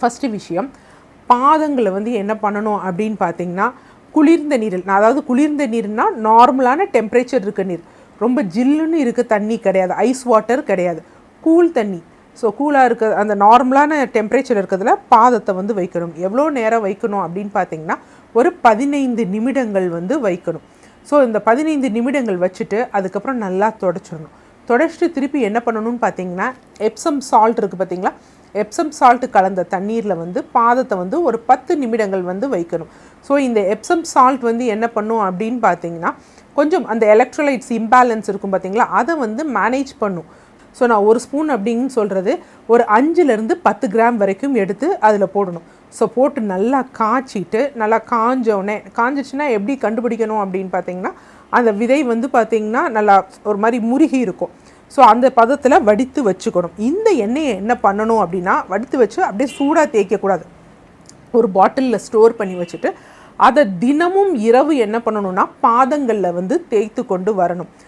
First விஷயம் பாதங்களை வந்து என்ன பண்ணணும் அப்படின்னு பார்த்தீங்கன்னா குளிர்ந்த நீர் அதாவது குளிர்ந்த நீர்னா நார்மலான டெம்பரேச்சர் இருக்க நீர். ரொம்ப ஜில்லுன்னு இருக்க தண்ணி கிடையாது. ஐஸ் வாட்டர் கிடையாது. கூல் தண்ணி. ஸோ கூலாக இருக்க அந்த நார்மலான டெம்பரேச்சர் இருக்கிறதுல பாதத்தை வந்து வைக்கணும். எவ்வளோ நேரம் வைக்கணும் அப்படின்னு பார்த்தீங்கன்னா ஒரு பதினைந்து நிமிடங்கள் வந்து வைக்கணும். ஸோ இந்த பதினைந்து நிமிடங்கள் வச்சுட்டு அதுக்கப்புறம் நல்லா தொடச்சிடணும். தொடச்சிட்டு திருப்பி என்ன பண்ணணும்னு பார்த்தீங்கன்னா எப்சம் சால்ட் இருக்குது பார்த்தீங்களா? எப்சம் சால்ட் கலந்த தண்ணீரில் வந்து பாதத்தை வந்து ஒரு பத்து நிமிடங்கள் வந்து வைக்கணும். ஸோ இந்த எப்சம் சால்ட் வந்து என்ன பண்ணும் அப்படின்னு பார்த்தீங்கன்னா கொஞ்சம் அந்த எலக்ட்ரோலைட்ஸ் இம்பேலன்ஸ் இருக்கும் பார்த்தீங்களா அதை வந்து மேனேஜ் பண்ணும். ஸோ நான் ஒரு ஸ்பூன் அப்படின்னு சொல்கிறது ஒரு அஞ்சுலேருந்து பத்து கிராம் வரைக்கும் எடுத்து அதில் போடணும். ஸோ போட்டு நல்லா காய்ச்சிட்டு நல்லா காஞ்சோடனே காஞ்சிச்சுன்னா எப்படி கண்டுபிடிக்கணும் அப்படின்னு பார்த்தீங்கன்னா அந்த விதை வந்து பார்த்தீங்கன்னா நல்லா ஒரு மாதிரி முருகி இருக்கும். ஸோ அந்த பதத்தில் வடித்து வச்சுக்கணும். இந்த எண்ணெயை என்ன பண்ணணும் அப்படின்னா வடித்து வச்சு அப்படியே சூடாக தேய்க்கக்கூடாது. ஒரு பாட்டிலில் ஸ்டோர் பண்ணி வச்சுட்டு அதை தினமும் இரவு என்ன பண்ணணும்னா பாதங்களில் வந்து தேய்த்து கொண்டு வரணும்.